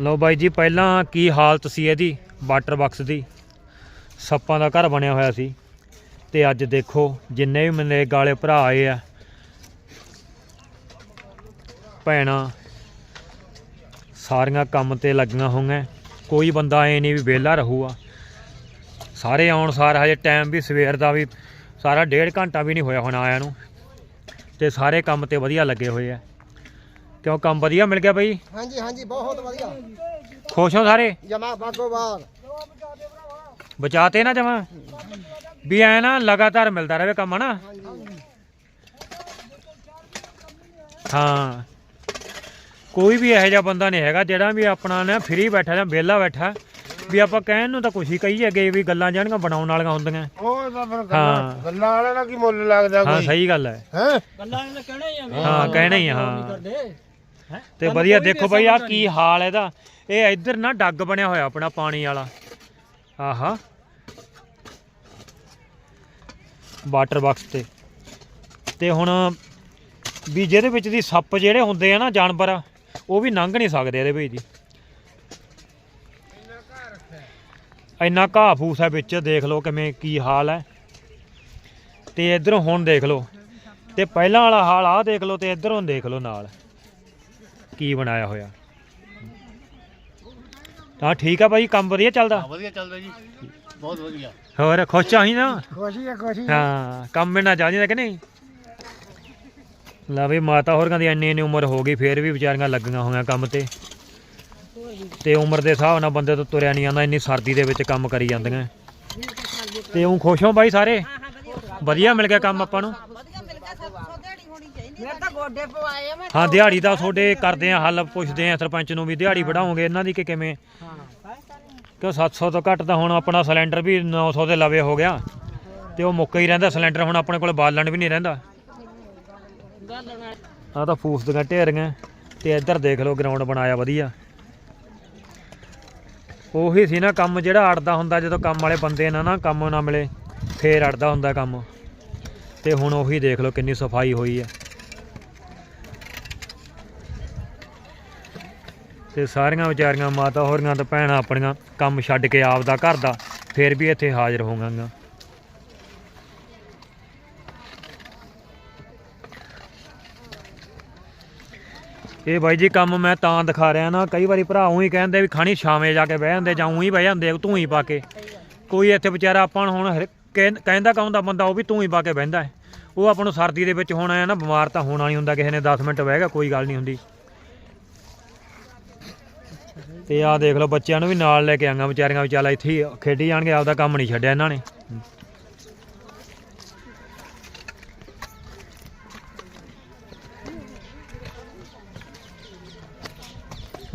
ਲਓ ਬਾਈ ਜੀ, ਪਹਿਲਾਂ ਕੀ ਹਾਲਤ ਸੀ ਇਹਦੀ? ਵਾਟਰ ਬਾਕਸ ਦੀ। ਸੱਪਾਂ ਦਾ ਘਰ ਬਣਿਆ ਹੋਇਆ ਸੀ। ਤੇ ਅੱਜ ਦੇਖੋ, ਜਿੰਨੇ ਵੀ ਮਨਰੇਗਾ ਵਾਲੇ ਭਰਾ ਆਏ ਆ। ਭੈਣਾਂ, ਸਾਰੀਆਂ ਕੰਮ ਤੇ ਲੱਗੀਆਂ ਹੋਈਆਂ। ਕੋਈ ਬੰਦਾ ਐ ਨਹੀਂ ਵੀ ਵਿਹਲਾ ਰਹੂਗਾ। ਸਾਰੇ ਆਉਣ ਸਾਰ ਹਜੇ ਟਾਈਮ ਵੀ ਸਵੇਰ ਦਾ ਵੀ, ਸਾਰਾ ਡੇਢ ਘੰਟਾ ਵੀ ਨਹੀਂ ਹੋਇਆ ਹੁਣ ਆਇਆ ਨੂੰ। ਤੇ ਸਾਰੇ ਕੰਮ ਤੇ ਵਧੀਆ ਲੱਗੇ ਹੋਏ ਆ। ਕਿਉਂ ਕੰਮ ਵਧੀਆ ਮਿਲ ਗਿਆ ਬਈ? ਹਾਂਜੀ ਹਾਂਜੀ ਬਹੁਤ ਵਧੀਆ। ਖੁਸ਼ ਹੋ ਸਾਰੇ? ਜਮਾ ਬਾਗੋਬਾਗ ਬਚਾਤੇ ਨਾ ਜਮਾ? ਵੀ ਐ ਨਾ ਲਗਾਤਾਰ ਮਿਲਦਾ ਰਹੇ ਕੰਮ ਹਨਾ? ਹਾਂ। ਕੋਈ ਵੀ ਇਹੋ ਜਿਹਾ ਬੰਦਾ ਨਹੀਂ ਹੈਗਾ ਜਿਹੜਾ ਵੀ ਆਪਣਾ ਨਾ ਫ੍ਰੀ ਬੈਠਾ ਜਾਂ ਵਿਹਲਾ ਬੈਠਾ। ਵੀ ਆਪਾਂ ਕਹਿਣ ਨੂੰ ਤਾਂ ਕੁਛ ਹੀ ਕਹੀ ਅੱਗੇ ਵੀ ਗੱਲਾਂ ਜਾਣੀਆਂ ਬਣਾਉਣ ਵਾਲੀਆਂ ਹੁੰਦੀਆਂ। ਉਹ ਤਾਂ ਫਿਰ ਹਾਂ। ਗੱਲਾਂ ਵਾਲੇ ਦਾ ਕੀ ਮੁੱਲ ਲੱਗਦਾ ਹਾਂ ਸਹੀ ਗੱਲ ਹੈ। ਹੈ? ਗੱਲਾਂ ਕਹਿਣਾ ਹੀ ਆ ਹਾਂ ਕਹਿਣਾ ਹੀ ਆ, ਹਾਂ। ਕਰਦੇ। ਹੈਂ? ਤੇ ਵਧੀਆ ਦੇਖੋ ਬਾਈ ਆ ਕੀ ਹਾਲ ਇਹਦਾ। ਇਹ ਇੱਧਰ ਨਾ ਡੱਗ ਬਣਿਆ ਹੋਇਆ ਆਪਣਾ ਪਾਣੀ ਵਾਲਾ। ਆਹਾ। ਵਾਟਰ ਬਾਕਸ ਤੇ। ਤੇ ਹੁਣ ਵੀ ਜਿਹਦੇ ਵਿੱਚ ਦੀ ਸੱਪ ਜਿਹੜੇ ਹੁੰਦੇ ਆ ਨਾ ਜਾਨਵਰ ਉਹ ਵੀ ਲੰਘ ਨਹੀਂ ਸਕਦੇ ਇਹਦੇ ਵਿੱਚ ਦੀ। ਇੰਨਾ ਘਾਹ ਫੂਸ ਹੈ ਵਿੱਚ ਦੇਖ ਲਓ ਕਿਵੇਂ ਕੀ ਹਾਲ ਹੈ। ਤੇ ਇਧਰੋਂ ਹੁਣ ਦੇਖ ਲਓ। ਤੇ ਪਹਿਲਾਂ ਵਾਲਾ ਹਾਲ ਆਹ ਦੇਖ ਲਓ ਤੇ ਇਧਰੋਂ ਦੇਖ ਲਓ ਨਾਲ। ਕੀ ਬਣਾਇਆ ਹੋਇਆ। ਤਾਂ ਠੀਕ ਆ ਭਾਈ ਕੰਮ ਵਧੀਆ ਚੱਲਦਾ? ਵਧੀਆ ਚੱਲਦਾ ਜੀ। ਬਹੁਤ ਵਧੀਆ। ਹੋਰ ਖੁਸ਼ ਚਾਹੀ ਨਾ ਖੁਸ਼ੀ ਹੈ ਖੁਸ਼ੀ ਹਾਂ ਕੰਮ ਮਿਲਣਾ ਚਾਹੀਦਾ ਕਿ ਨਹੀਂ? ਲਾ ਵੀ ਮਾਤਾ ਹੋਰਾਂ ਦੀ ਇੰਨੀ ਇੰਨੀ ਉਮਰ ਹੋ ਗਈ ਫੇਰ ਵੀ ਵਿਚਾਰੀਆਂ ਲੱਗੀਆਂ ਹੋਈਆਂ ਕੰਮ ਤੇ। ਤੇ ਉਮਰ ਦੇ ਹਿਸਾਬ ਨਾਲ ਬੰਦੇ ਤੋਂ ਤੁਰਿਆ ਨਹੀਂ ਜਾਂਦਾ ਇੰਨੀ ਸਰਦੀ ਦੇ ਵਿੱਚ ਕੰਮ ਕਰੀ ਜਾਂਦੀਆਂ। ਤੇ ਉਹ ਖੁਸ਼ ਹੋ ਬਾਈ ਸਾਰੇ? ਵਧੀਆ ਮਿਲ ਗਿਆ ਕੰਮ ਆਪਾਂ ਨੂੰ ਵਧੀਆ ਮਿਲ ਗਿਆ ਸਭ ਤੋਂ ਦਿਹਾੜੀ ਹੋਣੀ ਚਾਹੀਦੀ ਮੇਰੇ ਤਾਂ ਗੋਡੇ ਪਵਾਏ ਆ ਮੈਂ ਹਾਂ ਦਿਹਾੜੀ ਦਾ ਤੁਹਾਡੇ ਕਰਦੇ ਆ ਹੱਲ ਪੁੱਛਦੇ ਆ ਸਰਪੰਚ ਨੂੰ ਵੀ ਦਿਹਾੜੀ ਵਧਾਓਗੇ ਇਹਨਾਂ ਦੀ ਕਿ ਕਿਵੇਂ? ਕਿਉਂ 700 ਤੋਂ ਘੱਟ ਤਾਂ ਹੁਣ ਆਪਣਾ ਸਿਲੰਡਰ ਵੀ 900 ਦੇ ਲਵੇ ਹੋ ਗਿਆ। ਤੇ ਉਹ ਮੁੱਕ ਹੀ ਰਹਿੰਦਾ ਸਿਲੰਡਰ ਹੁਣ ਆਪਣੇ ਕੋਲ ਬਾਲਣ ਵੀ ਨਹੀਂ ਰਹਿੰਦਾ। ਆ ਤਾਂ ਫੂਸ ਦੀਆਂ ਢੇਰੀਆਂ। ਤੇ ਇੱਧਰ ਦੇਖ ਲਓ ਗਰਾਊਂਡ ਬਣਾਇਆ ਵਧੀਆ। ਉਹੀ ਸੀ ਨਾ ਕੰਮ ਜਿਹੜਾ ਅੜਦਾ ਹੁੰਦਾ ਜਦੋਂ ਕੰਮ ਵਾਲੇ ਬੰਦੇ ਨਾ ਨਾ ਕੰਮ ਨਾ ਮਿਲੇ ਫੇਰ ਅੜਦਾ ਹੁੰਦਾ ਕੰਮ। ਤੇ ਹੁਣ ਉਹੀ ਦੇਖ ਲਓ ਕਿੰਨੀ ਸਫ਼ਾਈ ਹੋਈ ਹੈ ਤੇ ਸਾਰੀਆਂ ਵਿਚਾਰੀਆਂ ਮਾਤਾ ਹੋਰੀਆਂ ਤੇ ਭੈਣਾਂ ਆਪਣੀਆਂ ਕੰਮ ਛੱਡ ਕੇ ਆਪਦਾ ਘਰ ਦਾ, ਫੇਰ ਵੀ ਇੱਥੇ ਹਾਜ਼ਰ ਹੋਵਾਂਗਾ। ਇਹ ਬਾਈ ਜੀ ਕੰਮ ਮੈਂ ਤਾਂ ਦਿਖਾ ਰਿਹਾ ਨਾ, ਕਈ ਵਾਰੀ ਭਰਾ ਉਹੀ ਕਹਿੰਦੇ ਵੀ ਖਾਣੀ ਛਾਵੇਂ ਜਾ ਕੇ ਬਹਿ ਜਾਂਦੇ ਜਾਂ ਉਹੀ ਬਹਿ ਜਾਂਦੇ, ਤੂੰ ਹੀ ਪਾ ਕੇ। ਕੋਈ ਇੱਥੇ ਵਿਚਾਰਾ ਆਪਾਂ ਹੁਣ ਕਹਿੰ- ਕਹਿੰਦਾ ਕਹੁੰਦਾ ਬੰਦਾ, ਉਹ ਵੀ ਤੂੰ ਹੀ ਪਾ ਕੇ ਬਹਿੰਦਾ ਉਹ ਆਪਾਂ ਨੂੰ ਸਰਦੀ ਦੇ ਵਿੱਚ ਹੋਣਾ ਹੈ ਨਾ ਬਿਮਾਰ ਤਾਂ ਹੋਣਾ ਨਹੀਂ ਹੁੰਦਾ, ਕਿਸੇ ਨੇ 10 ਮਿੰਟ ਬਹਿ ਗਿਆ, ਕੋਈ ਗੱਲ ਨਹੀਂ ਹੁੰਦੀ। ਤੇ ਆਹ ਦੇਖ ਲਓ ਬੱਚਿਆਂ ਨੂੰ ਵੀ ਨਾਲ ਲੈ ਕੇ ਆਂਗਾ ਵਿਚਾਰੀਆਂ ਵੀ ਚੱਲ ਇੱਥੇ ਖੇਡੀ ਜਾਣਗੇ, ਆਪਦਾ ਕੰਮ ਨਹੀਂ ਛੱਡਿਆ ਇਹਨਾਂ ਨੇ।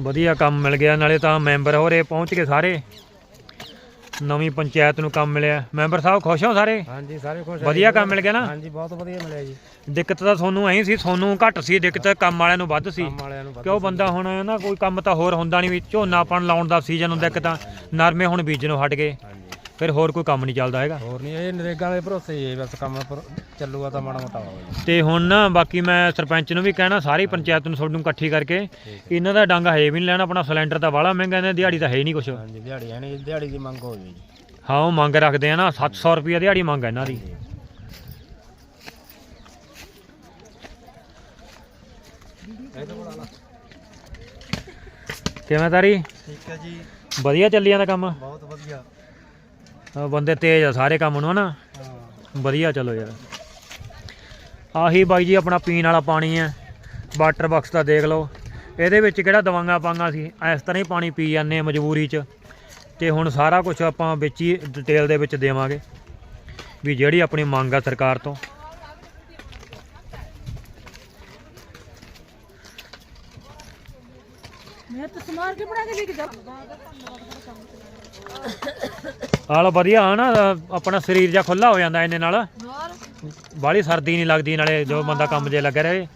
ਵਧੀਆ ਕੰਮ ਮਿਲ ਗਿਆ, ਨਾਲੇ ਤਾਂ ਮੈਂਬਰ ਹੋਰੇ ਪਹੁੰਚ ਗਏ ਸਾਰੇ। ਨਵੀਂ ਪੰਚਾਇਤ ਨੂੰ ਕੰਮ ਮਿਲਿਆ। ਮੈਂਬਰ ਸਾਹਿਬ ਖੁਸ਼ ਹੋ ਸਾਰੇ? ਹਾਂਜੀ ਸਾਰੇ ਖੁਸ਼ ਵਧੀਆ ਕੰਮ ਮਿਲ ਗਿਆ ਨਾ? ਹਾਂਜੀ ਬਹੁਤ ਵਧੀਆ ਮਿਲਿਆ ਜੀ। ਦਿੱਕਤ ਤਾਂ ਤੁਹਾਨੂੰ ਐਂ ਸੀ ਤੁਹਾਨੂੰ ਘੱਟ ਸੀ ਦਿੱਕਤ ਕੰਮ ਵਾਲਿਆਂ ਨੂੰ ਵੱਧ ਸੀ। ਕੰਮ ਵਾਲਿਆਂ ਨੂੰ ਕਿਉਂ ਬੰਦਾ ਹੁਣ ਨਾ ਕੋਈ ਕੰਮ ਤਾਂ ਹੋਰ ਹੁੰਦਾ ਨਹੀਂ ਵੀ ਝੋਨਾ ਆਪਾਂ ਨੂੰ ਲਾਉਣ ਦਾ ਸੀਜ਼ਨ ਹੁੰਦਾ ਇੱਕ ਤਾਂ ਨਰਮੇ ਹੁਣ ਬੀਜਣੋਂ ਹਟ ਗਏ। ਫਿਰ ਹੋਰ ਕੋਈ ਕੰਮ ਨਹੀਂ ਚੱਲਦਾ ਹੈਗਾ? ਹੋਰ ਨਹੀਂ ਇਹ ਨਰੇਗਾ ਦੇ ਭਰੋਸੇ ਹੀ ਹੈ ਬਸ ਕੰਮ ਪਰ ਚੱਲੂਗਾ ਤਾਂ ਮਾੜਾ ਮੋਟਾ ਹੋਊਗਾ ਤੇ ਹੁਣ ਨਾ ਬਾਕੀ ਮੈਂ ਸਰਪੰਚ ਨੂੰ ਵੀ ਕਹਿਣਾ ਸਾਰੀ ਪੰਚਾਇਤ ਨੂੰ ਤੁਹਾਨੂੰ ਇਕੱਠੀ ਕਰਕੇ ਇਹਨਾਂ ਦਾ ਡੰਗ ਹਜੇ ਵੀ ਨਹੀਂ ਲੈਣਾ ਆਪਣਾ ਸਿਲੰਡਰ ਤਾਂ ਬਾਹਲਾ ਮਹਿੰਗਾ ਨੇ ਦਿਹਾੜੀ ਤਾਂ ਹੈ ਹੀ ਨਹੀਂ ਕੁਛ। ਹਾਂਜੀ ਦਿਹਾੜੀ ਹੈ ਨਹੀਂ ਦਿਹਾੜੀ ਦੀ ਮੰਗ ਹੋ ਗਈ ਹਾਂ ਉਹ ਮੰਗ ਰੱਖਦੇ ਆ ਨਾ 700 ਰੁਪਏ ਦਿਹਾੜੀ ਮੰਗ ਹੈ ਇਹਨਾਂ ਦੀ। ਕਿਵੇਂ ਤਾਰੀ? ਠੀਕ ਹੈ ਜੀ। ਵਧੀਆ ਚੱਲੀ ਜਾਂਦਾ ਕੰਮ? ਬਹੁਤ ਵਧੀਆ। ਬੰਦੇ ਤੇਜ਼ ਆ ਸਾਰੇ ਕੰਮ ਨੂੰ ਹਨਾ? ਹਾਂ। ਵਧੀਆ ਚਲੋ ਯਾਰ। ਆਹੀ ਬਾਈ ਜੀ ਆਪਣਾ ਪੀਣ ਵਾਲਾ ਪਾਣੀ ਹੈ ਵਾਟਰ ਬਾਕਸ ਦਾ ਦੇਖ ਲਓ। ਇਹਦੇ ਵਿੱਚ ਕਿਹੜਾ ਦਵਾਈਆਂ ਪਾਂਗਾ ਸੀ ਇਸ ਤਰ੍ਹਾਂ ਹੀ ਪਾਣੀ ਪੀ ਜਾਂਦੇ ਆ ਮਜਬੂਰੀ 'ਚ। ਤੇ ਹੁਣ ਸਾਰਾ ਕੁਝ ਆਪਾਂ ਵਿੱਚ ਹੀ ਡਿਟੇਲ ਦੇ ਵਿੱਚ ਦੇਵਾਂਗੇ। ਵੀ ਜਿਹੜੀ ਆਪਣੀ ਮੰਗ ਆ ਸਰਕਾਰ ਤੋਂ। ਮੈਂ ਤਾਂ ਸਮਾਰ ਕੇ ਬਣਾ ਕੇ ਲੈ ਕੇ ਜਾ ਹਾਲ ਵਧੀਆ ਆ ਨਾ ਆਪਣਾ ਸਰੀਰ ਜਾਂ ਖੁੱਲਾ ਹੋ ਜਾਂਦਾ ਇਹਨੇ ਨਾਲ। ਬਾਹਲੀ ਸਰਦੀ ਨਹੀਂ ਲੱਗਦੀ ਨਾਲੇ ਜੋ ਬੰਦਾ ਕੰਮ ਜੇ ਲੱਗਾ ਰਹੇ।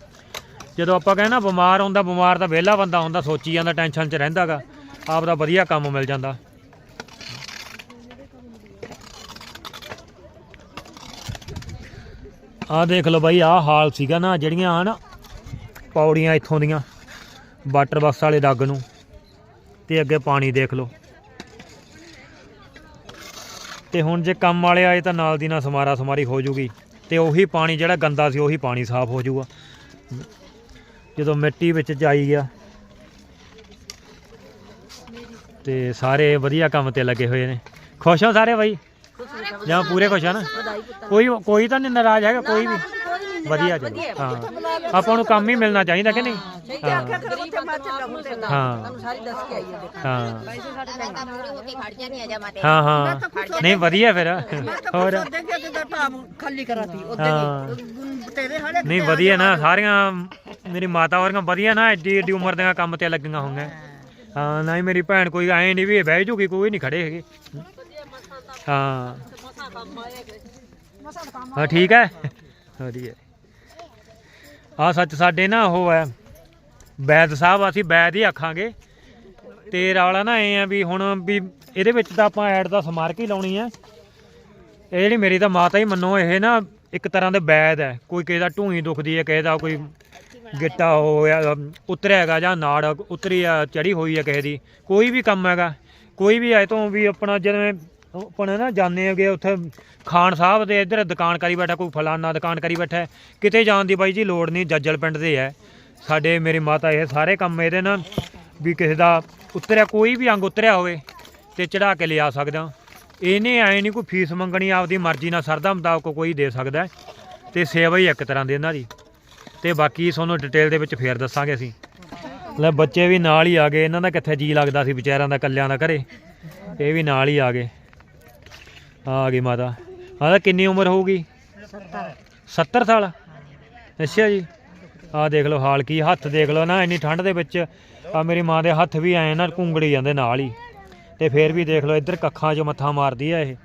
ਜਦੋਂ ਆਪਾਂ ਕਹਿੰਦੇ ਨਾ ਬਿਮਾਰ ਹੁੰਦਾ ਬਿਮਾਰ ਤਾਂ ਵਿਹਲਾ ਬੰਦਾ ਹੁੰਦਾ ਸੋਚੀ ਜਾਂਦਾ ਟੈਨਸ਼ਨ 'ਚ ਰਹਿੰਦਾਗਾ ਆਪ ਦਾ ਵਧੀਆ ਕੰਮ ਮਿਲ ਜਾਂਦਾ। ਆਹ ਦੇਖ ਲਓ ਬਾਈ ਆਹ ਹਾਲ ਸੀਗਾ ਨਾ ਜਿਹੜੀਆਂ ਆ ਨਾ ਪੌੜੀਆਂ ਇੱਥੋਂ ਦੀਆਂ ਵਾਟਰ ਬਾਕਸ ਵਾਲੇ ਡੱਗ ਨੂੰ। ਤੇ ਅੱਗੇ ਪਾਣੀ ਦੇਖ ਲਓ। ਤੇ ਹੁਣ ਜੇ ਕੰਮ ਵਾਲੇ ਆਏ ਤਾਂ ਨਾਲ ਦੀ ਨਾਲ ਸਮਾਰਾ ਸਮਾਰੀ ਹੋ ਜੂਗੀ ਤੇ ਉਹੀ ਪਾਣੀ ਜਿਹੜਾ ਗੰਦਾ ਸੀ ਉਹੀ ਪਾਣੀ ਸਾਫ਼ ਹੋ ਜੂਗਾ। ਜਦੋਂ ਮਿੱਟੀ ਵਿੱਚ ਜਾਈ ਗਿਆ ਤੇ ਸਾਰੇ ਵਧੀਆ ਕੰਮ ਤੇ ਲੱਗੇ ਹੋਏ ਨੇ। ਖੁਸ਼ ਹੋ ਸਾਰੇ ਬਾਈ? ਜਾਂ ਪੂਰੇ ਖੁਸ਼ ਆ ਨਾ। ਕੋਈ ਕੋਈ ਤਾਂ ਨਹੀਂ ਨਾਰਾਜ਼ ਹੈਗਾ ਕੋਈ ਵੀ। ਵਧੀਆ ਚਲੋ। ਹਾਂ। ਆਪਾਂ ਨੂੰ ਕੰਮ ਹੀ ਮਿਲਣਾ ਚਾਹੀਦਾ ਕਿ ਨਹੀਂ? ਹਾਂ ਹਾਂ। ਸਾਰੀ ਦੱਸ ਕੇ ਆਈ ਹੈ। ਹਾਂ ਹੋ ਕੇ ਖੜ ਜਾਣੀ ਆ ਜਾ ਮਾਤੇ ਹਾਂ ਹਾਂ। ਨਹੀਂ ਵਧੀਆ ਫਿਰ। ਹੋਰ? ਦੇਖਿਆ ਤੇ ਤਾਂ ਖਾਲੀ ਕਰਾਤੀ ਹਾਂ। ਨਹੀਂ ਵਧੀਆ ਨਾ। ਸਾਰੀਆਂ ਮੇਰੀ ਮਾਤਾ ਵਰਗੀਆਂ ਵਧੀਆ ਨਾ ਐਡੀ ਐਡੀ ਉਮਰ ਦੀਆਂ ਕੰਮ ਤੇ ਲੱਗੀਆਂ ਹੋਈਆਂ। ਹਾਂ। ਨਾ ਹੀ ਮੇਰੀ ਭੈਣ ਕੋਈ ਐ ਨਹੀਂ ਵੀ ਬਹਿ ਜੂਗੀ ਕੋਈ ਨਹੀਂ ਖੜੇ ਹੈਗੇ। ਹਾਂ। ਹਾਂ ਠੀਕ ਹੈ। ਵਧੀਆ। ਆ ਸੱਚ ਸਾਡੇ ਨਾ ਉਹ ਹੈ ਵੈਦ ਸਾਹਿਬ, ਅਸੀਂ ਵੈਦ ਹੀ ਆਖਾਂਗੇ। ਤੇ ਰੌਲਾ ਨਾ ਐ ਆ ਵੀ ਹੁਣ ਵੀ ਇਹਦੇ ਵਿੱਚ ਤਾਂ ਆਪਾਂ ਐਡ ਦਾ ਸਮਾਰਕ ਹੀ ਲਾਉਣੀ ਆ। ਇਹ ਜਿਹੜੀ ਮੇਰੀ ਤਾਂ ਮਾਤਾ ਹੀ ਮੰਨੋ, ਇਹ ਨਾ ਇੱਕ ਤਰ੍ਹਾਂ ਦੇ ਵੈਦ ਹੈ। ਕੋਈ ਕਿਸੇ ਦਾ ਢੂਹੀ ਦੁਖਦੀ ਹੈ, ਕਿਸੇ ਦਾ ਕੋਈ ਗਿੱਟਾ ਹੋਇਆ ਉਤਰਿਆ ਹੈਗਾ ਜਾਂ ਨਾੜ ਉਤਰੀ ਆ ਚੜੀ ਹੋਈ ਹੈ ਕਿਸੇ ਦੀ। ਕੋਈ ਵੀ ਕੰਮ ਹੈਗਾ। ਕੋਈ ਵੀ ਐ ਤੋਂ ਵੀ ਆਪਣਾ ਜਿਵੇਂ ਆਪਣਾ ਨਾ ਜਾਂਦੇ ਹੈਗੇ ਉੱਥੇ ਖਾਨ ਸਾਹਿਬ ਦੇ ਇੱਧਰ ਦੁਕਾਨ ਕਰੀ ਬੈਠਾ, ਕੋਈ ਫਲਾਨਾ ਦੁਕਾਨ ਕਰੀ ਬੈਠਾ ਕਿਤੇ ਜਾਣ ਦੀ ਬਾਈ ਜੀ ਲੋੜ ਨਹੀਂ, ਜੱਜਲ ਪਿੰਡ ਦੇ ਹੈ। ਸਾਡੇ ਮੇਰੇ ਮਾਤਾ ਇਹ ਸਾਰੇ ਕੰਮ ਇਹਦੇ ਨਾਲ ਵੀ ਕਿਸੇ ਦਾ ਉਤਰਿਆ, ਕੋਈ ਵੀ ਅੰਗ ਉਤਰਿਆ ਹੋਵੇ ਤੇ ਚੜਾ ਕੇ ਲਿਆ ਸਕਦਾ। ਇਹਨੇ ਐ ਨਹੀਂ ਕੋਈ ਫੀਸ ਮੰਗਣੀ, ਆਪਦੀ ਮਰਜ਼ੀ ਨਾਲ ਸਰਦਾ ਮੁਤਾਬਕ ਕੋਈ ਦੇ ਸਕਦਾ ਹੈ। ਤੇ ਸੇਵਾ ਹੀ ਇੱਕ ਤਰ੍ਹਾਂ ਦੀ ਇਹਨਾਂ ਦੀ। ਤੇ ਬਾਕੀ ਤੁਹਾਨੂੰ ਡਿਟੇਲ ਦੇ ਵਿੱਚ ਫੇਰ ਦੱਸਾਂਗੇ ਅਸੀਂ। ਲੈ ਬੱਚੇ ਵੀ ਨਾਲ ਹੀ ਆ ਗਏ, ਇਹਨਾਂ ਦਾ ਕਿੱਥੇ ਜੀ ਲੱਗਦਾ ਸੀ ਵਿਚਾਰਿਆਂ ਦਾ ਕੱਲਿਆਂ ਦਾ ਘਰੇ। ਇਹ ਵੀ ਨਾਲ ਹੀ ਆ ਗਏ। ਆ ਗਈ ਮਾਤਾ। ਮਾਤਾ, ਕਿੰਨੀ ਉਮਰ ਹੋਊਗੀ? 70 70 ਸਾਲ। ਅੱਛਾ ਜੀ। ਆ ਦੇਖ ਲਓ ਹਾਲ ਕੀ, ਹੱਥ ਦੇਖ ਲਓ ਨਾ, ਇੰਨੀ ਠੰਡ ਦੇ ਵਿੱਚ ਆ ਮੇਰੀ ਮਾਂ ਦੇ ਹੱਥ ਵੀ ਐ ਨਾ ਘੁੰਗੜੀ ਜਾਂਦੇ ਨਾਲ ਹੀ। ਤੇ ਫੇਰ ਵੀ ਦੇਖ ਲਓ ਇੱਧਰ ਕੱਖਾਂ 'ਚ ਮੱਥਾ ਮਾਰਦੀ ਆ ਇਹ।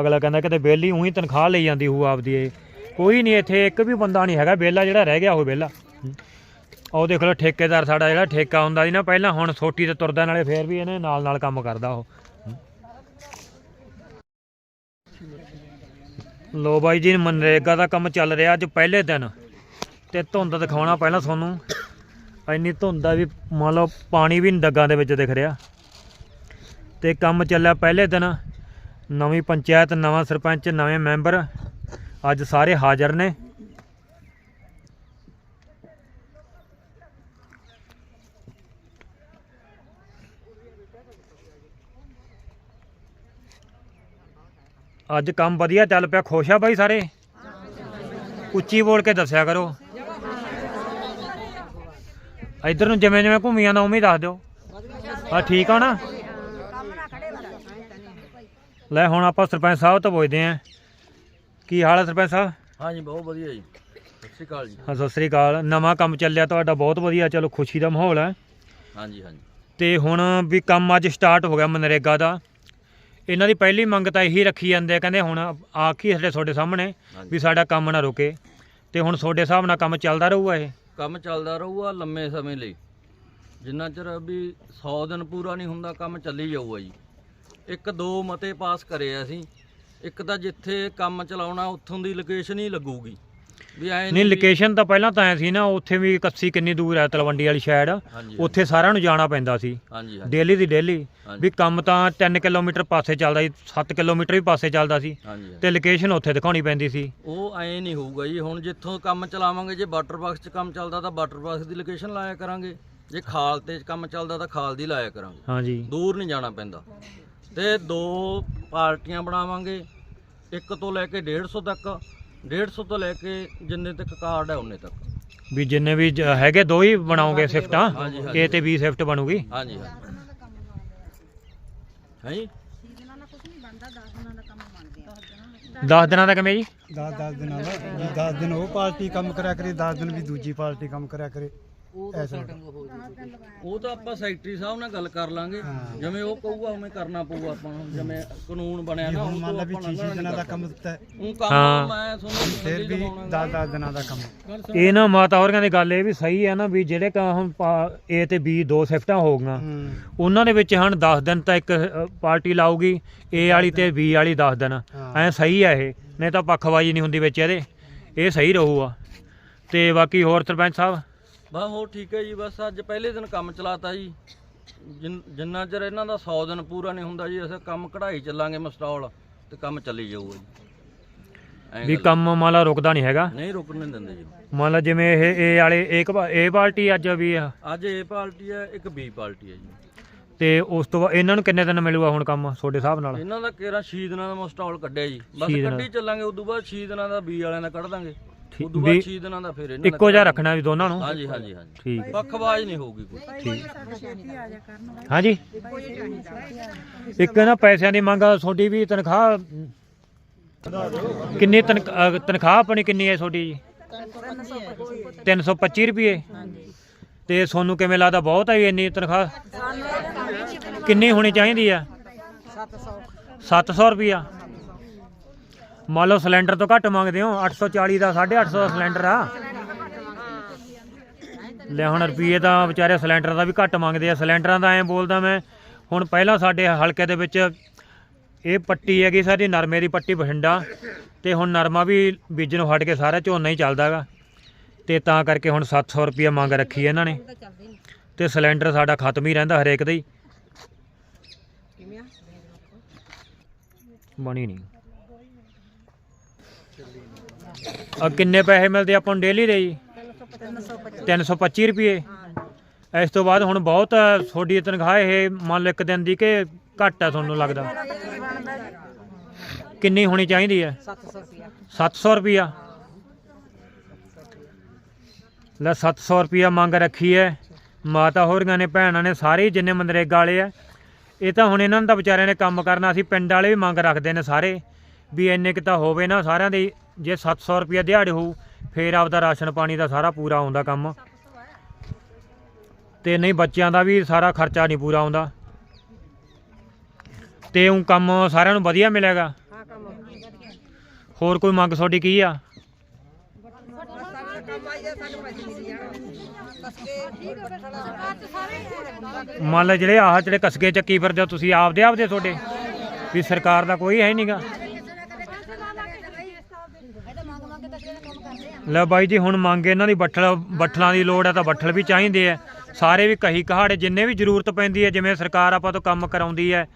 ਅਗਲਾ ਕਹਿੰਦਾ ਕਿਤੇ ਬੇਲੀ ਉਹੀ ਤਨਖਾਹ ਲਈ ਜਾਂਦੀ ਹੋਊ ਆਪਦੀ ਇਹ। ਕੋਈ ਨਹੀਂ, ਇੱਥੇ ਇੱਕ ਵੀ ਬੰਦਾ ਨਹੀਂ ਹੈਗਾ, ਬੇਲਾ ਜਿਹੜਾ ਰਹਿ ਗਿਆ ਉਹ ਬੇਲਾ। ਉਹ ਦੇਖ ਲਓ ਠੇਕੇਦਾਰ ਸਾਡਾ ਜਿਹੜਾ ਠੇਕਾ ਹੁੰਦਾ ਸੀ ਨਾ, ਪਹਿਲਾਂ ਹੁਣ ਸੋਟੀ ਤੇ ਤੁਰਦਾ, ਨਾਲੇ ਫੇਰ ਵੀ ਇਹਨੇ ਨਾਲ ਨਾਲ ਕੰਮ ਕਰਦਾ ਉਹ। ਲੋ ਬਾਈ ਜੀ, ਮਨਰੇਗਾ ਦਾ ਕੰਮ ਚੱਲ ਰਿਹਾ ਅੱਜ ਪਹਿਲੇ ਦਿਨ। ਤੇ ਧੁੰਦ ਦਿਖਾਉਣਾ ਪਹਿਲਾਂ ਤੁਹਾਨੂੰ। ਇੰਨੀ ਧੁੰਦ ਆ ਵੀ ਮੰਨ ਲਓ ਪਾਣੀ ਵੀ ਨੀ ਡੱਗਾਂ ਦੇ ਵਿੱਚ ਦਿਖ ਰਿਹਾ। ਤੇ ਕੰਮ ਚੱਲਿਆ ਪਹਿਲੇ ਦਿਨ। ਨਵੀਂ ਪੰਚਾਇਤ, ਨਵਾਂ ਸਰਪੰਚ, ਨਵੇਂ ਮੈਂਬਰ ਅੱਜ ਸਾਰੇ ਹਾਜ਼ਰ ਨੇ। ਅੱਜ ਕੰਮ ਵਧੀਆ ਚੱਲ ਪਿਆ ਖੁਸ਼ ਆ ਬਾਈ ਸਾਰੇ। ਉੱਚੀ ਬੋਲ ਕੇ ਦੱਸਿਆ ਕਰੋ। ਇੱਧਰ ਨੂੰ ਜਿਵੇਂ ਜਿਵੇਂ ਘੁੰਮੀ ਜਾਂਦਾ ਉਵੇਂ ਦੱਸ ਦਿਓ। ਆ ਠੀਕ ਆ ਨਾ? ਲੈ ਹੁਣ ਆਪਾਂ ਸਰਪੰਚ ਸਾਹਿਬ ਤੋਂ ਪੁੱਛਦੇ ਆਂ ਕੀ ਹਾਲ ਹੈ ਸਰਪੰਚ ਸਾਹਿਬ? ਹਾਂਜੀ ਬਹੁਤ ਵਧੀਆ ਜੀ। ਸਤਿ ਸ਼੍ਰੀ ਅਕਾਲ ਜੀ। ਹਾਂ ਸਤਿ ਸ੍ਰੀ ਅਕਾਲ। ਨਵਾਂ ਕੰਮ ਚੱਲਿਆ ਤੁਹਾਡਾ ਬਹੁਤ ਵਧੀਆ। ਚਲੋ ਖੁਸ਼ੀ ਦਾ ਮਾਹੌਲ ਹੈ ਹਾਂਜੀ ਹਾਂਜੀ। ਤੇ ਹੁਣ ਵੀ ਕੰਮ ਅੱਜ ਸਟਾਰਟ ਹੋ ਗਿਆ ਮਨਰੇਗਾ ਦਾ। ਇਹਨਾਂ ਦੀ ਪਹਿਲੀ ਮੰਗ ਤਾਂ ਇਹੀ ਰੱਖੀ ਜਾਂਦੇ ਆ ਕਹਿੰਦੇ ਹੁਣ ਆਖੀ ਸਾਡੇ ਤੁਹਾਡੇ ਸਾਹਮਣੇ ਵੀ ਸਾਡਾ ਕੰਮ ਨਾ ਰੁਕੇ ਤੇ ਹੁਣ ਤੁਹਾਡੇ ਹਿਸਾਬ ਨਾਲ ਕੰਮ ਚੱਲਦਾ ਰਹੂਗਾ ਇਹ? ਕੰਮ ਚੱਲਦਾ ਰਹੂਗਾ ਲੰਮੇ ਸਮੇਂ ਲਈ। ਜਿੰਨਾ ਚਿਰ ਵੀ 100 ਦਿਨ ਪੂਰਾ ਨਹੀਂ ਹੁੰਦਾ ਕੰਮ ਚੱਲੀ ਜਾਊਗਾ ਜੀ। ਇੱਕ ਦੋ ਮਤੇ ਪਾਸ ਕਰੇ ਆ ਅਸੀਂ। ਇੱਕ ਤਾਂ ਜਿੱਥੇ ਕੰਮ ਚਲਾਉਣਾ ਉੱਥੋਂ ਦੀ ਲੋਕੇਸ਼ਨ ਹੀ ਲੱਗੂਗੀ। ਵੀ ਐ ਨਹੀਂ ਲੋਕੇਸ਼ਨ ਤਾਂ ਪਹਿਲਾਂ ਤਾਂ ਐ ਸੀ ਨਾ ਉੱਥੇ ਵੀ ਕੱਸੀ ਕਿੰਨੀ ਦੂਰ ਹੈ ਤਲਵੰਡੀ ਵਾਲੀ ਸਾਈਡ। ਹਾਂਜੀ ਉੱਥੇ ਸਾਰਿਆਂ ਨੂੰ ਜਾਣਾ ਪੈਂਦਾ ਸੀ। ਹਾਂਜੀ ਹਾਂਜੀ। ਡੇਲੀ ਦੀ ਡੇਲੀ। ਵੀ ਕੰਮ ਤਾਂ 3 ਕਿਲੋਮੀਟਰ ਪਾਸੇ ਚੱਲਦਾ ਸੀ 7 ਕਿਲੋਮੀਟਰ ਵੀ ਪਾਸੇ ਚੱਲਦਾ ਸੀ। ਹਾਂਜੀ। ਤੇ ਲੋਕੇਸ਼ਨ ਉੱਥੇ ਦਿਖਾਉਣੀ ਪੈਂਦੀ ਸੀ। ਉਹ ਐ ਨਹੀਂ ਹੋਊਗਾ ਜੀ ਹੁਣ ਜਿੱਥੋਂ ਕੰਮ ਚਲਾਵਾਂਗੇ ਜੇ ਵਾਟਰ ਬਾਕਸ 'ਚ ਕੰਮ ਚੱਲਦਾ ਤਾਂ ਵਾਟਰ ਬਾਕਸ ਦੀ ਲੋਕੇਸ਼ਨ ਲਾਇਆ ਕਰਾਂਗੇ। ਜੇ ਖਾਲ ਤੇ ਕੰਮ ਚੱਲਦਾ ਤਾਂ ਖਾਲ ਦੀ ਲਾਇਆ ਕਰਾਂਗੇ। ਹਾਂਜੀ। ਦੂਰ ਨਹੀਂ ਜਾਣਾ ਪੈਂਦਾ। ਤੇ ਦੋ ਪਾਰਟੀਆਂ ਬਣਾਵਾਂਗੇ ਇੱਕ ਤੋਂ ਲੈ ਕੇ 150 ਤੱਕ। 150 ਤੋਂ ਲੈ ਕੇ ਜਿੰਨੇ ਤੱਕ ਕਾਰਡ ਹੈ ਉਹਨੇ ਤੱਕ। ਵੀ ਜਿੰਨੇ ਵੀ ਜ- ਹੈਗੇ ਦੋ ਹੀ ਬਣਾਓਗੇ ਸ਼ਿਫਟਾਂ ਹਾਂਜੀ, ਤੇ ਬੀ ਸ਼ਿਫਟ ਬਣੂਗੀ। ਹਾਂਜੀ ਹਾਂਜੀ। ਹੈ ਜੀ? 10 ਦਿਨਾਂ ਦਾ ਕਿਵੇਂ ਜੀ? 10 10 ਦਿਨਾਂ ਦਾ। ਵੀ 10 ਦਿਨ ਉਹ ਪਾਰਟੀ ਕੰਮ ਕਰਿਆ ਕਰੇ 10 ਦਿਨ ਵੀ ਦੂਜੀ ਪਾਰਟੀ ਕੰਮ ਕਰਿਆ ਕਰੇ। ਉਹ ਤਾਂ ਆਪਾਂ ਸੈਕਟਰੀ ਸਾਹਿਬ ਨਾਲ ਗੱਲ ਕਰ ਲਾਂਗੇ। ਜਿਵੇਂ ਉਹ ਕਹੂਗਾ ਉਵੇਂ ਕਰਨਾ ਪਊਗਾ ਆਪਾਂ ਨੂੰ। ਜਿਵੇਂ ਕਾਨੂੰਨ ਬਣਿਆ ਨਾ ਹੁਣ ਉਹ ਮੰਨ ਲਾ ਵੀ ਆਪਾਂ 6 ਲੰਘਣਾ ਦਿਨਾਂ ਦਾ ਕੰਮ ਦਿੱਤਾ। ਹੈ, ਉਹ ਕੰਮ। ਮੈਂ ਤੁਹਾਨੂੰ ਫਿਰ ਵੀ ਦਿਖਾਉਣਾ 10 10 ਦਿਨਾਂ ਦਾ ਕੰਮ। ਇਹ ਨਾ ਮਾਤਾ ਹੋਰਾਂ ਦੀ ਗੱਲ ਇਹ ਵੀ ਸਹੀ ਹੈ ਨਾ ਵੀ ਜਿਹੜੇ ਕਾ ਹੁਣ ਏ ਤੇ ਬੀ ਦੋ ਸ਼ਿਫਟਾਂ ਹੋ ਗਈਆਂ। ਉਹਨਾਂ ਦੇ ਵਿੱਚ ਹਨ 10 ਦਿਨ ਤਾਂ ਇੱਕ ਪਾਰਟੀ ਲਾਊਗੀ ਏ ਵਾਲੀ ਤੇ ਬੀ ਵਾਲੀ 10 ਦਿਨ। ਐ ਸਹੀ ਹੈ ਇਹ। ਨਹੀਂ ਤਾਂ ਪੱਖਵਾਜੀ ਨਹੀਂ ਹੁੰਦੀ ਵਿੱਚ ਇਹਦੇ। ਇਹ ਸਹੀ ਰਹੂਗਾ। ਤੇ ਬਾਕੀ ਹੋਰ ਸਰਪੰਚ ਸਾਹਿਬ? ਬਸ ਹੋਰ ਠੀਕ ਹੈ ਜੀ ਬਸ ਅੱਜ ਪਹਿਲੇ ਦਿਨ ਕੰਮ ਚਲਾਤਾ ਜੀ। ਜਿੰਨ- ਜਿੰਨਾ ਚਿਰ ਇਹਨਾਂ ਦਾ 100 ਦਿਨ ਪੂਰਾ ਨਹੀਂ ਹੁੰਦਾ ਜੀ ਅਸੀਂ ਕੰਮ ਕਢਾਈ ਚੱਲਾਂਗੇ ਮਸਟਾਲ ਤੇ ਕੰਮ ਚੱਲੀ ਜਾਊਗਾ ਜੀ। ਐਂ ਵੀ ਗੱਲ- ਕੰਮ ਮੰਨ ਲਾ ਰੁਕਦਾ ਨਹੀਂ ਹੈਗਾ? ਨਹੀਂ ਰੁਕਣ ਨਹੀਂ ਦਿੰਦੇ ਜੀ। ਮੰਨ ਲਾ ਜਿਵੇਂ ਇਹ ਇਹ ਵਾਲੇ ਇੱਕ ਇਹ ਪਾਰਟੀ ਅੱਜ ਵੀ ਆ? ਅੱਜ ਇਹ ਪਾਰਟੀ ਹੈ ਇੱਕ ਬੀ ਪਾਰਟੀ ਹੈ ਜੀ। ਤੇ ਉਸ ਤੋਂ ਬਾਅਦ ਇਹਨਾਂ ਨੂੰ ਕਿੰਨੇ ਦਿਨ ਮਿਲੂਗਾ ਹੁਣ ਕੰਮ ਤੁਹਾਡੇ ਹਿਸਾਬ ਨਾਲ? ਇਹਨਾਂ ਦਾ ਕੇਰਾ 6 ਦਿਨਾਂ ਦਾ ਮਸਟਾਲ ਕੱਢਿਆ ਜੀ। ਬਸ ਛੇ ਦਿਨਾਂ। ਕੱਢੀ ਚੱਲਾਂਗੇ ਉਦੋਂ ਬਾਅਦ 6 ਦਿਨਾਂ ਦਾ ਬੀ ਵਾਲਿਆਂ ਦਾ ਕੱਢ ਦਾਂਗੇ। ਉਦੋਂ ਬਾਅਦ ਵੀ 6 ਦਿਨਾਂ ਦਾ ਫਿਰ ਇਹਨਾਂ ਦਾ ਇੱਕੋ ਜਿਹਾ ਰੱਖਣਾ ਵੀ ਦੋਨਾਂ ਨੂੰ। ਹਾਂਜੀ ਹਾਂਜੀ ਹਾਂਜੀ। ਠੀਕ। ਹੈ ਪੱਖਵਾਜ ਨਹੀਂ ਹੋਊਗੀ ਕੋਈ। ਠੀਕ। ਹਾਂਜੀ। ਇੱਕ ਨਾ ਪੈਸਿਆਂ ਦੀ ਮੰਗ ਆ, ਤੁਹਾਡੀ ਵੀ ਤਨਖਾਹ ਕਿੰਨੀ ਤਨਖ- ਅਹ ਤਨਖਾਹ ਆਪਣੀ ਕਿੰਨੀ ਹੈ ਤੁਹਾਡੀ ਜੀ? 325 ਰੁਪਏ। ਤੇ ਤੁਹਾਨੂੰ ਕਿਵੇਂ ਲੱਗਦਾ ਬਹੁਤ ਹੈ ਇੰਨੀ ਤਨਖਾਹ? ਕਿੰਨੀ ਹੋਣੀ ਚਾਹੀਦੀ ਆ? 700 700 ਰੁਪਿਆ ਮੰਨ ਲਓ ਸਿਲੰਡਰ ਤੋਂ ਘੱਟ ਮੰਗਦੇ ਹੋ 840 ਦਾ 850 ਦਾ ਸਿਲੰਡਰ ਆ। ਲੈ ਹੁਣ ਰੁਪਏ ਤਾਂ ਵਿਚਾਰੇ ਸਿਲੰਡਰ ਦਾ ਵੀ ਘੱਟ ਮੰਗਦੇ ਆ। ਸਿਲੰਡਰਾਂ ਦਾ ਐਂ ਬੋਲਦਾ ਮੈਂ, ਹੁਣ ਪਹਿਲਾਂ ਸਾਡੇ ਹਲਕੇ ਦੇ ਵਿੱਚ ਇਹ ਪੱਟੀ ਹੈਗੀ ਸਾਡੀ, ਨਰਮੇ ਦੀ ਪੱਟੀ ਬਠਿੰਡਾ। ਤੇ ਹੁਣ ਨਰਮਾ ਵੀ ਬੀਜਣ ਹਟ ਕੇ ਸਾਰਾ ਝੋਨਾ ਹੀ ਚੱਲਦਾਗਾ ਤੇ ਤਾਂ ਕਰਕੇ ਹੁਣ 700 ਰੁਪਏ ਮੰਗ ਰੱਖੀ ਇਹਨਾਂ ਨੇ। ਤੇ ਸਿਲੰਡਰ ਸਾਡਾ ਖਤਮ ਹੀ ਰਹਿੰਦਾ ਹਰੇਕ ਦਾ ਹੀ। ਬਣੀ ਨਹੀਂ ਆ ਕਿੰਨੇ ਪੈਸੇ ਮਿਲਦੇ ਆਪਾਂ ਨੂੰ ਡੇਲੀ ਦੇ ਜੀ? 325 ਰੁਪਏ। ਇਸ ਤੋਂ ਬਾਅਦ ਹੁਣ ਬਹੁਤ ਆ, ਤੁਹਾਡੀ ਤਨਖਾਹ ਇਹ ਮੰਨ ਲਓ ਇੱਕ ਦਿਨ ਦੀ ਕਿ ਘੱਟ ਆ ਤੁਹਾਨੂੰ ਲੱਗਦਾ? ਕਿੰਨੀ ਹੋਣੀ ਚਾਹੀਦੀ ਹੈ? 700 ਰੁਪਿਆ 700 ਰੁਪਿਆ ਲੈ 700 ਰੁਪਿਆ ਮੰਗ ਰੱਖੀ ਹੈ। ਮਾਤਾ ਹੋਰੀਆਂ ਨੇ ਭੈਣਾਂ ਨੇ ਸਾਰੇ ਹੀ ਜਿੰਨੇ ਮਨਰੇਗਾ ਵਾਲੇ ਆ। ਇਹ ਤਾਂ ਹੁਣ ਇਹਨਾਂ ਨੂੰ ਤਾਂ ਵਿਚਾਰਿਆਂ ਨੇ ਕੰਮ ਕਰਨਾ ਸੀ ਪਿੰਡ ਵਾਲੇ ਵੀ ਮੰਗ ਰੱਖਦੇ ਨੇ ਸਾਰੇ ਵੀ ਇੰਨੇ ਕੁ ਤਾਂ ਹੋਵੇ ਨਾ ਸਾਰਿਆਂ ਦੇ। ਜੇ 700 ਰੁਪਿਆ ਦਿਹਾੜੀ ਹੋਊ, ਫੇਰ ਆਪਦਾ ਰਾਸ਼ਨ ਪਾਣੀ ਦਾ ਸਾਰਾ ਪੂਰਾ ਆਉਂਦਾ ਕੰਮ। ਤੇ ਨਹੀਂ ਬੱਚਿਆਂ ਦਾ ਵੀ ਸਾਰਾ ਖਰਚਾ ਨਹੀਂ ਪੂਰਾ ਆਉਂਦਾ। ਤੇ ਉਹ ਕੰਮ ਸਾਰਿਆਂ ਨੂੰ ਵਧੀਆ ਮਿਲੇਗਾ ਹੋਰ ਕੋਈ ਮੰਗ ਤੁਹਾਡੀ ਕੀ ਆ? ਮੰਨ ਲਓ ਜਿਹੜੇ ਆਹ ਜਿਹੜੇ ਕਸਕੇ ਚੱਕੀ ਫਿਰਦੇ ਹੋ, ਤੁਸੀਂ ਆਪਦੇ ਆਪਦੇ ਤੁਹਾਡੇ, ਵੀ ਸਰਕਾਰ ਦਾ ਕੋਈ ਹੈ ਨਹੀਂਗਾ ਲੈ ਬਾਈ ਜੀ, ਹੁਣ ਮੰਗ ਇਹਨਾਂ ਦੀ ਬੱਠਲ ਬੱਠਲਾਂ ਦੀ ਲੋੜ ਹੈ ਤਾਂ ਬੱਠਲ ਵੀ ਚਾਹੀਦੇ ਆ। ਸਾਰੇ ਵੀ ਕਹੀ ਕਹਾੜੇ, ਜਿੰਨੇ ਵੀ ਜ਼ਰੂਰਤ ਪੈਂਦੀ ਹੈ ਜਿਵੇਂ ਸਰਕਾਰ ਆਪਾਂ ਤੋਂ ਕੰਮ ਕਰਾਉਂਦੀ ਹੈ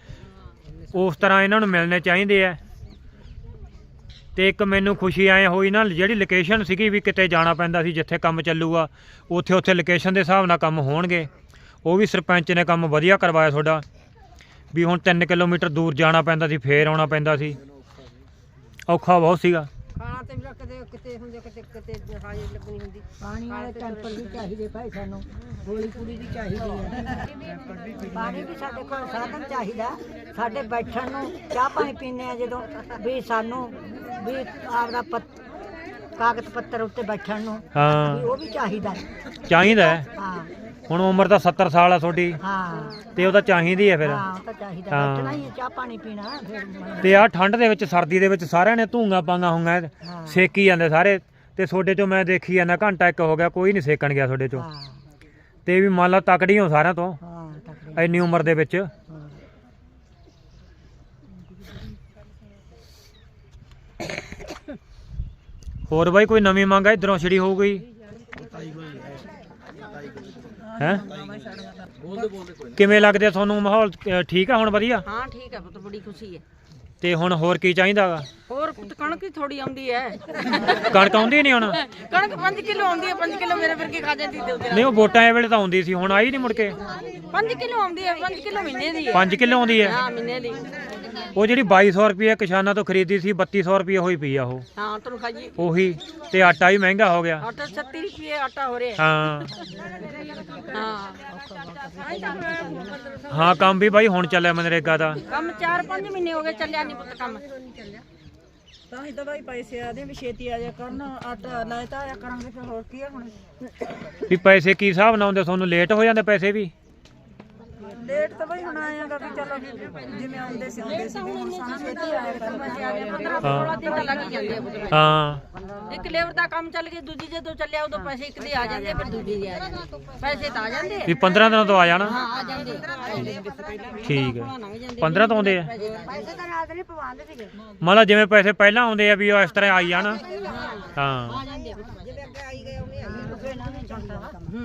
ਉਸ ਤਰ੍ਹਾਂ ਇਹਨਾਂ ਨੂੰ ਮਿਲਣੇ ਚਾਹੀਦੇ ਆ। ਤੇ ਇੱਕ ਮੈਨੂੰ ਖੁਸ਼ੀ ਆਏ ਹੋਈ ਨਾ, ਜਿਹੜੀ ਲੋਕੇਸ਼ਨ ਸੀਗੀ ਵੀ ਕਿਤੇ ਜਾਣਾ ਪੈਂਦਾ ਸੀ, ਜਿੱਥੇ ਕੰਮ ਚੱਲੂਗਾ, ਉੱਥੇ ਉੱਥੇ ਲੋਕੇਸ਼ਨ ਦੇ ਹਿਸਾਬ ਨਾਲ ਕੰਮ ਹੋਣਗੇ। ਉਹ ਵੀ ਸਰਪੰਚ ਨੇ ਕੰਮ ਵਧੀਆ ਕਰਵਾਇਆ ਤੁਹਾਡਾ, ਵੀ ਹੁਣ 3 ਕਿਲੋਮੀਟਰ ਦੂਰ ਜਾਣਾ ਪੈਂਦਾ ਸੀ, ਫੇਰ ਆਉਣਾ ਪੈਂਦਾ ਸੀ। ਔਖਾ ਬਹੁਤ ਸੀਗਾ। ਖਾਣਾ ਤੇ ਵੀ ਕਿਤੇ ਕਿਤੇ ਹੁੰਦੇ ਕਿਤੇ ਕਿਤੇ ਹਾਜ਼ਰ ਲੱਗਣੀ ਹੁੰਦੀ। ਪਾਣੀ ਵਾਲੇ ਟੈਂਪਰ ਵੀ ਚਾਹੀਦੇ ਭਾਈ ਸਾਨੂੰ। ਗੋਲੀ ਪੂਰੀ ਵੀ ਚਾਹੀਦੀ ਹੈ। ਪਾਣੀ ਵੀ ਸਾਡੇ ਕੋਲ ਸਾਧਨ ਚਾਹੀਦਾ। ਸਾਡੇ ਬੈਠਣ ਨੂੰ ਚਾਹ ਪਾਣੀ ਪੀਂਦੇ ਆ ਜਦੋਂ ਵੀ ਸਾਨੂੰ ਵੀ ਆਪਦਾ ਕਾਗਜ਼ ਪੱਤਰ ਉੱਤੇ ਬੈਠਣ ਨੂੰ। ਵੀ ਹਾਂ ਉਹ ਵੀ ਚਾਹੀਦਾ ਚਾਹੀਦਾ ਹੈ। ਹਾਂ। ਹੁਣ ਉਮਰ ਤਾਂ 70 ਸਾਲ ਆ ਤੁਹਾਡੀ। ਹਾਂ। ਤੇ ਉਹ ਤਾਂ ਚਾਹੀਦੀ ਹੈ ਫਿਰ। ਹਾਂ ਉਹ ਤਾਂ ਚਾਹੀਦਾ ਹਾਂ। ਬੈਠਣਾ ਹੀ ਹੈ, ਚਾਹ ਪਾਣੀ ਪੀਣਾ ਫਿਰ। ਤੇ ਆਹ ਠੰਡ ਦੇ ਵਿੱਚ ਸਰਦੀ ਦੇ ਵਿੱਚ ਸਾਰਿਆਂ ਨੇ ਧੂੰਗਾ ਪਾਂਗਾ ਹੋਊਗਾ। ਹਾਂ। ਸੇਕੀ ਜਾਂਦੇ ਸਾਰੇ। ਤੇ ਤੁਹਾਡੇ ਚੋਂ ਮੈਂ ਦੇਖੀ ਜਾਂਦਾ ਘੰਟਾ ਇੱਕ ਹੋ ਗਿਆ ਕੋਈ ਨਹੀਂ ਸੇਕਣ ਗਿਆ ਤੁਹਾਡੇ ਚੋਂ। ਹਾਂ। ਤੇ ਵੀ ਮੰਨ ਲਾ ਤਕੜੀ ਹੋ ਸਾਰਿਆਂ ਤੋਂ। ਹਾਂ ਤਕੜੇ। ਇੰਨੀ ਉਮਰ ਦੇ ਵਿੱਚ। ਹੋਰ ਬਾਈ ਕੋਈ ਨਵੀਂ ਮੰਗ ਹੈ ਇਧਰੋਂ ਛੜੀ ਹੋ ਗਈ ਹੈ? ਕਿਵੇਂ ਲੱਗਦੇ ਆ ਤੁਹਾਨੂੰ ਮਾਹੌਲ? ਅ, ਠੀਕ ਆ ਹੁਣ ਵਧੀਆ? ਹਾਂ ਠੀਕ ਹੈ ਪੁੱਤ ਬੜੀ ਖੁਸ਼ੀ ਹੈ ਤੇ ਹੁਣ ਹੋਰ ਕੀ ਚਾਹੀਦਾਗਾ ਹੋਰ ਪੁੱਤ ਕਣਕ ਹੀ ਥੋੜੀ ਆਉਂਦੀ ਹੈ ਕਣਕ ਆਉਂਦੀ ਨਹੀਂ ਹੁਣ? ਕਣਕ 5 ਕਿਲੋ ਆਉਂਦੀ ਹੈ 5 ਕਿਲੋ ਮੇਰੇ ਵਰਗੇ ਖਾ ਜਾਂਦੀ ਤੇ ਉਹਦੇ ਨਹੀਂ ਉਹ ਵੋਟਾਂ ਇਹ ਵੇਲੇ ਤਾਂ ਆਉਂਦੀ ਸੀ ਹੁਣ ਆਈ ਨਹੀਂ ਮੁੜ ਕੇ। 5 ਕਿਲੋ ਆਉਂਦੀ ਹੈ 5 ਕਿਲੋ ਮਹੀਨੇ ਦੀ ਹੈ 5 ਕਿਲੋ ਆਉਂਦੀ ਹੈ ਹਾਂ ਮਹੀਨੇ ਦੀ। ਉਹ ਜਿਹੜੀ 2200 ਰੁਪਏ ਕਿਸਾਨਾਂ ਤੋਂ ਖਰੀਦੀ ਸੀ 3200 ਰੁਪਏ ਹੋਈ ਪਈ ਆ ਉਹ। ਹਾਂ ਤੁਹਾਨੂੰ ਖਾਈਏ ਉਹੀ ਤੇ ਆਟਾ ਵੀ ਮਹਿੰਗਾ ਹੋ ਗਿਆ। ਆਟਾ 36 ਰੁਪਏ ਆਟਾ ਹੋ ਰਿਹਾ। ਹਾਂ। ਹਾਂ। ਹਾਂ ਕੰਮ ਵੀ ਬਾਈ ਹੁਣ ਚੱਲਿਆ ਮਨਰੇਗਾ ਦਾ। ਕੰਮ 4-5 ਮਹੀਨੇ ਹੋ ਗਏ ਚੱਲਿਆ ਨਹੀਂ ਪੁੱਤ ਕੰਮ। ਤਾਂ ਹੀ ਤਾਂ ਭਾਈ ਪੈਸੇ ਆਦੇ ਵੀ ਛੇਤੀ ਆ ਜਾ ਕਰਨ ਆਟਾ ਲੈ ਤਾਂ ਆਇਆ ਕਰਾਂਗੇ ਫਿਰ ਹੋਰ ਕੀ ਆ ਹੁਣ। ਵੀ ਪੈਸੇ ਕੀ ਹਿਸਾਬ ਨਾਲ ਆਉਂਦੇ ਤੁਹਾਨੂੰ ਲੇਟ ਹੋ ਜਾਂਦੇ ਪੈਸੇ ਵੀ? ਲੇਟ ਤਾਂ ਭਾਈ ਹੁਣ ਆਏਗਾ ਵੀ ਚਲੋ ਵੀ ਜਿਵੇਂ ਆਉਂਦੇ ਸੀ ਆਉਂਦੇ ਸੀ। ਹੁਣ ਸਾਨੂੰ ਛੇਤੀ ਆਇਆ ਕਰਨ 15-16 ਦਿਨ ਤਾਂ ਲੱਗ ਹੀ ਜਾਂਦੇ ਆ ਪੁੱਤ ਹਾਂ। ਇੱਕ ਲੇਬਰ ਦਾ ਕੰਮ ਚੱਲ ਗਿਆ ਦੂਜੀ ਜਦੋਂ ਚੱਲਿਆ ਉਦੋਂ ਪੈਸੇ ਇੱਕ ਦੇ ਆ ਜਾਂਦੇ ਆ, ਫਿਰ ਦੂਜੀ ਦੇ ਆ ਜਾਂਦੇ ਪੈਸੇ ਤਾਂ ਆ ਜਾਂਦੇ ਆ। ਵੀ 15 ਦਿਨਾਂ ਤੋਂ ਆ ਜਾਣਾ। ਹਾਂ ਆ ਜਾਂਦੇ ਠੀਕ ਹੈ ਲੰਘ ਜਾਂਦੇ 15 ਤੋਂ ਆਉਂਦੇ ਆ। ਪੈਸੇ ਤਾਂ ਰਾਤ ਨਹੀਂ ਪਵਾਉਂਦੇ ਸੀਗੇ। ਮਤਲਬ ਜਿਵੇਂ ਪੈਸੇ ਪਹਿਲਾਂ ਆਉਂਦੇ ਆ ਵੀ ਉਹ ਇਸ ਤਰ੍ਹਾਂ ਆਈ ਜਾਣ। ਹਾਂ ਆ ਜਾਂਦੇ ਆ। ਪੁੱਤ। ਜਿਵੇਂ ਅੱਗੇ ਆਈ ਗਏ ਉਹਨੇ ਆਈ ਗਏ। ਇਹਨਾਂ ਨੇ ਚੱਲਦਾ ਵਾ ਹੂੰ।